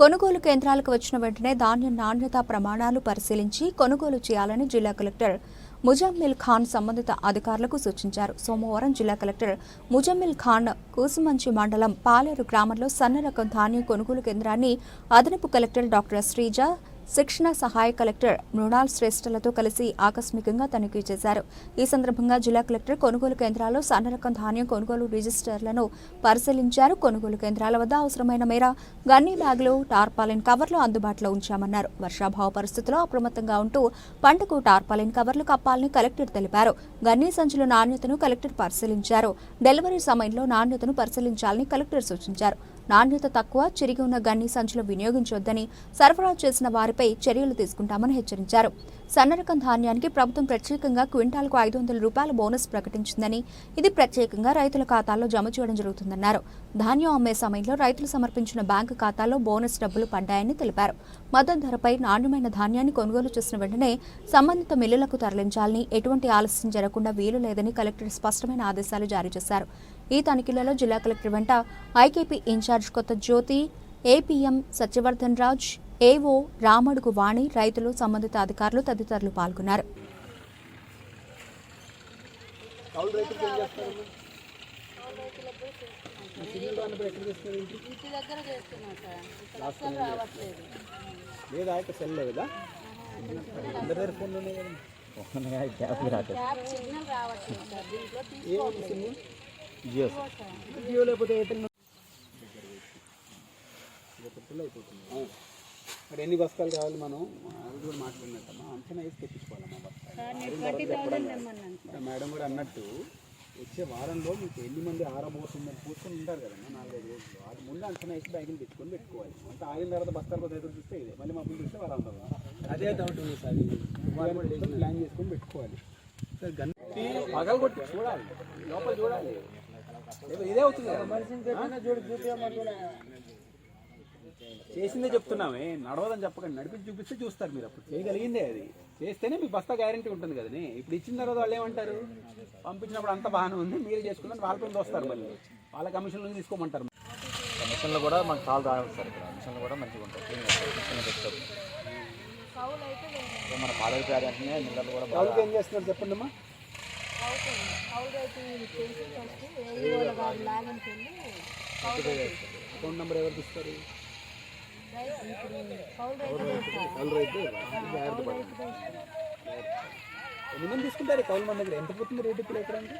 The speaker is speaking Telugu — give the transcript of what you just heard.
కొనుగోలు కేంద్రాలకు వచ్చిన వెంటనే ధాన్యం నాణ్యత ప్రమాణాలు పరిశీలించి కొనుగోలు చేయాలని జిల్లా కలెక్టర్ ముజమ్మిల్ ఖాన్ సంబంధిత అధికారులకు సూచించారు. సోమవారం జిల్లా కలెక్టర్ ముజమ్మిల్ ఖాన్ కూసుమంచి మండలం పాలేరు గ్రామంలో సన్న రకం ధాన్యం కొనుగోలు కేంద్రాన్ని అదనపు కలెక్టర్ డాక్టర్ శ్రీజ శిక్షణ సహాయ కలెక్టర్ మృణాల్ శ్రేష్ఠలతో కలిసి ఆకస్మికంగా తనిఖీ చేశారు. ఈ సందర్భంగా జిల్లా కలెక్టర్ కొనుగోలు కేంద్రాల్లో సన్న రకం ధాన్యం కొనుగోలు రిజిస్టర్లను పరిశీలించారు. కొనుగోలు కేంద్రాల వద్ద అవసరమైన మేర గన్నీ బ్యాగులు టార్పాలిన్ కవర్లు అందుబాటులో ఉంచామన్నారు. వర్షాభావ పరిస్థితుల్లో అప్రమత్తంగా ఉంటూ పంటకు టార్పాలిన్ కవర్లు కప్పాలని కలెక్టర్ తెలిపారు. గన్నీ సంచుల నాణ్యతను కలెక్టర్ పరిశీలించారు. డెలివరీ సమయంలో నాణ్యతను పరిశీలించాలని కలెక్టర్ సూచించారు. నాణ్యత తక్కువ చిరిగి ఉన్న గన్ని సంచులు వినియోగించొద్దని సరఫరా చేసిన వారిపై చర్యలు తీసుకుంటామని హెచ్చరించారు. సన్నరకం ధాన్యానికి ప్రభుత్వం ప్రత్యేకంగా క్వింటాల్కు ఐదు వందల రూపాయల బోనస్ ప్రకటించిందని ఇది ప్రత్యేకంగా రైతుల ఖాతాల్లో జమ చేయడం జరుగుతుందన్నారు. ధాన్యం అమ్మే సమయంలో రైతులు సమర్పించిన బ్యాంకు ఖాతాలో బోనస్ డబ్బులు పడ్డాయని తెలిపారు. మద్దతు ధరపై నాణ్యమైన ధాన్యాన్ని కొనుగోలు చేసిన వెంటనే సంబంధిత మిల్లులకు తరలించాలని ఎటువంటి ఆలస్యం జరగకుండా వీలు లేదని కలెక్టర్ స్పష్టమైన ఆదేశాలు జారీ చేశారు. ఈ తనిఖీలలో జిల్లా కలెక్టర్ వెంట IKP incharge Kotha Jyothi APM Satyavardhan Raj ఏవో రామడుగు వాణి రైతులు సంబంధిత అధికారులు తదితరులు పాల్గొన్నారు కౌలు జియో జియో లేకపోతే ఎయిర్టెల్ మరి ఎన్ని బస్తాలు కావాలి మనం? అది కూడా మాట్లాడినట్టమ్మా. అంచనా వేసి తెప్పించుకోవాలమ్మా మేడం కూడా అన్నట్టు వచ్చే వారంలో మీకు ఎన్ని మంది ఆరబోతుందని కూర్చొని ఉంటారు కదమ్మా నాలుగైదు రోజులు. అది ముందు అంచనా వేసి బ్యాగులు తెచ్చుకొని పెట్టుకోవాలి. అంత ఆగిన తర్వాత బస్తాల కోసం ఎదురు చూస్తే ఇదే. మళ్ళీ మాకు చూస్తే వారం అదే డౌట్ ఉంది సార్. ప్లాన్ చేసుకొని పెట్టుకోవాలి. సార్ గన్ పగలు కొట్టి చూడాలి. లోపల చూడాలి. ఇదే అవుతుంది కదా. చేసిందే చెప్తున్నామే నడవదని చెప్పకండి. నడిపించి చూపిస్తే చూస్తారు మీరు అప్పుడు. చేయగలిగిందే అది. చేస్తేనే మీకు బస్తా గ్యారంటీ ఉంటుంది కదండి ఇప్పుడు ఇచ్చిన తర్వాత వాళ్ళు ఏమంటారు? పంపించినప్పుడు అంత బాగానే ఉంది మీరే చేసుకున్నారు వాళ్ళతో వస్తారు మళ్ళీ. వాళ్ళ కమిషన్లు తీసుకోమంటారు. మిషన్లు కూడా మనకు చాలా రావాలి సార్ ఇక్కడ. మిషన్లు కూడా మంచిగా ఉంటాయి. మిషన్లు మన కాలేజ్ పేరు కూడా బాగా ఏం చేస్తున్నారు చెప్పండి అమ్మా చేసి ఫస్ట్ గారి లాగన్కి వెళ్ళి అకౌంట్ నెంబర్ ఇస్తారు? కౌలు రైతు. ఎన్ని మంది తీసుకుంటారు కౌలు మన దగ్గర? ఎంత పోతుంది రేట్ ఇప్పుడు ఎకరానికి?